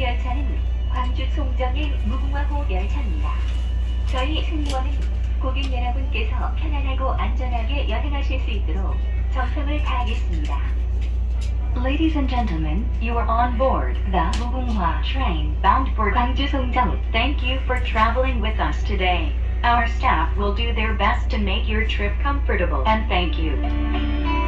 이 열차는 광주 송정행 무궁화호 열차입니다. 저희 승무원은 고객 여러분께서 편안하고 안전하게 여행하실 수 있도록 정성을 다하겠습니다. Ladies and gentlemen, you are on board the Mugunghwa train bound for Gwangju Songjang. Thank you for traveling with us today. Our staff will do their best to make your trip comfortable and thank you.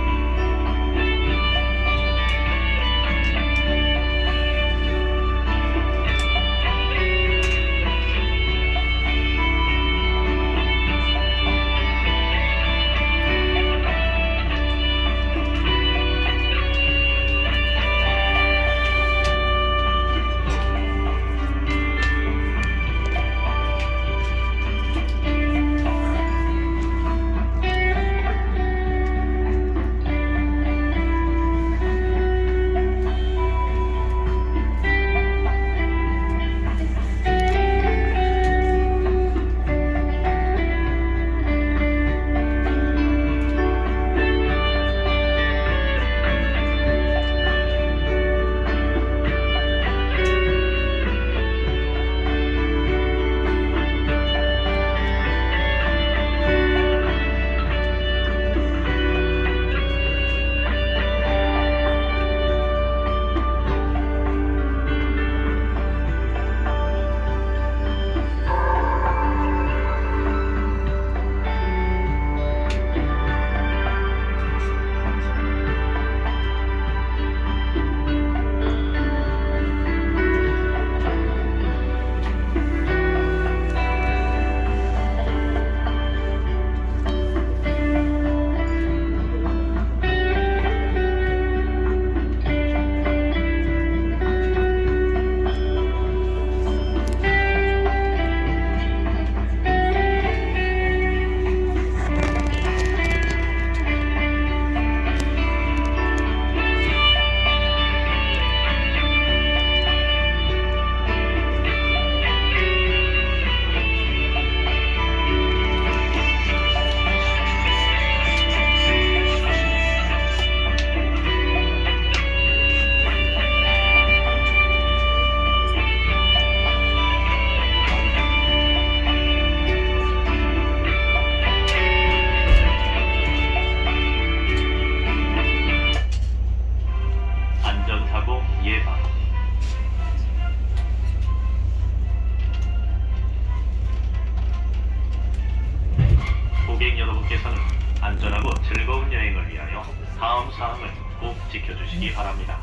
안전하고 즐거운 여행을 위하여 다음 사항을 꼭 지켜주시기 바랍니다.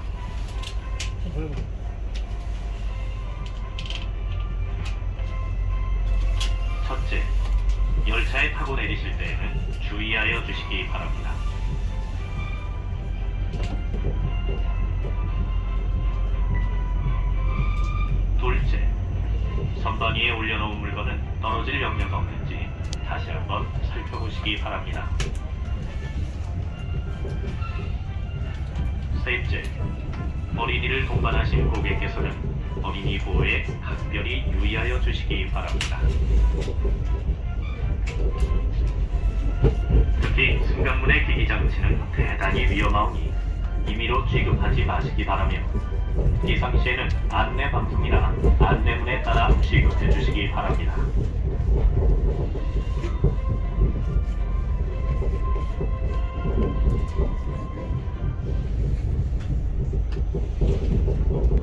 첫째, 열차에 타고 내리실 때에는 주의하여 주시기 바랍니다. 둘째, 선반 위에 올려놓은 물건은 떨어질 염려가 없는지 다시 한번 살펴보시기 바랍니다. 셋째, 어린이를 동반하신 고객께서는 어린이 보호에 각별히 유의하여 주시기 바랍니다. 특히 승강문의 기기 장치는 대단히 위험하오니 임의로 취급하지 마시기 바라며 이상 시에는 안내 방송이나 안내문에 따라 취급해 주시기 바랍니다.